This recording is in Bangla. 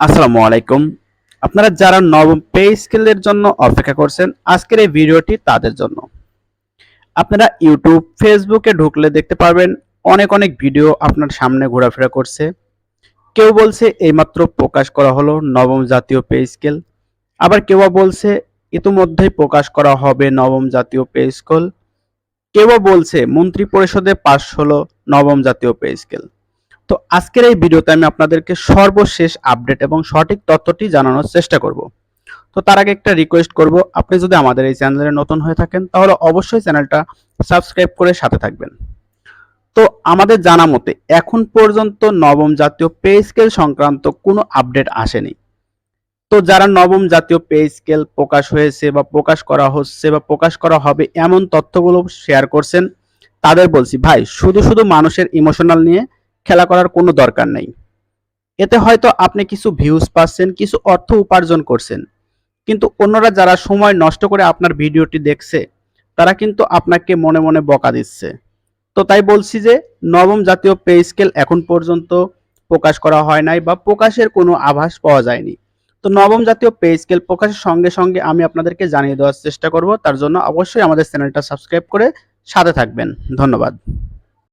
আসসালামু আলাইকুম। আপনারা যারা নবম পে স্কেলের জন্য অপেক্ষা করছেন, আজকের এই ভিডিওটি তাদের জন্য। আপনারা ইউটিউব ফেসবুকে ঢুকলে দেখতে পারবেন অনেক অনেক ভিডিও আপনার সামনে ঘোরাফেরা করছে। কেউ বলছে এইমাত্র প্রকাশ করা হলো নবম জাতীয় পে স্কেল। আবার কেউ বলছে ইতিমধ্যেই প্রকাশ করা হবে নবম জাতীয় পে স্কেল। কেউ বলছে মন্ত্রী পরিষদে পাশ হলো নবম জাতীয় পে স্কেল। তো আজকের এই ভিডিওতে আমি আপনাদেরকে সর্বশেষ আপডেট এবং সঠিক তথ্যটি জানানোর চেষ্টা করব। তো তার আগে একটা রিকোয়েস্ট করব, আপনি যদি আমাদের এই চ্যানেলে নতুন হয়ে থাকেন, তাহলে অবশ্যই চ্যানেলটা সাবস্ক্রাইব করে সাথে থাকবেন। তো আমাদের জানা মতে, এখন পর্যন্ত নবম জাতীয় পে স্কেল সংক্রান্ত কোনো আপডেট আসেনি। তো যারা নবম জাতীয় পে স্কেল প্রকাশ হয়েছে বা প্রকাশ করা হচ্ছে বা প্রকাশ করা হবে, এমন তথ্যগুলো শেয়ার করছেন, তাদের বলছি, ভাই, শুধু শুধু মানুষের ইমোশনাল নিয়ে খেলা করার কোনো দরকার নেই। এতে হয়তো আপনি কিছু ভিউজ পাচ্ছেন, কিছু অর্থ উপার্জন করছেন। কিন্তু অন্যরা যারা সময় নষ্ট করে আপনার ভিডিওটি দেখছে, তারা কিন্তু আপনাকে মনে মনে বকা দিচ্ছে। তো তাই বলছি যে, নবম জাতীয় পে স্কেল এখন পর্যন্ত প্রকাশ করা হয় নাই বা প্রকাশের কোনো আভাস পাওয়া যায়নি। তো নবম জাতীয় পে স্কেল প্রকাশের সঙ্গে সঙ্গে আমি আপনাদেরকে জানিয়ে দেওয়ার চেষ্টা করব। তার জন্য অবশ্যই আমাদের চ্যানেলটা সাবস্ক্রাইব করে সাথে থাকবেন। ধন্যবাদ।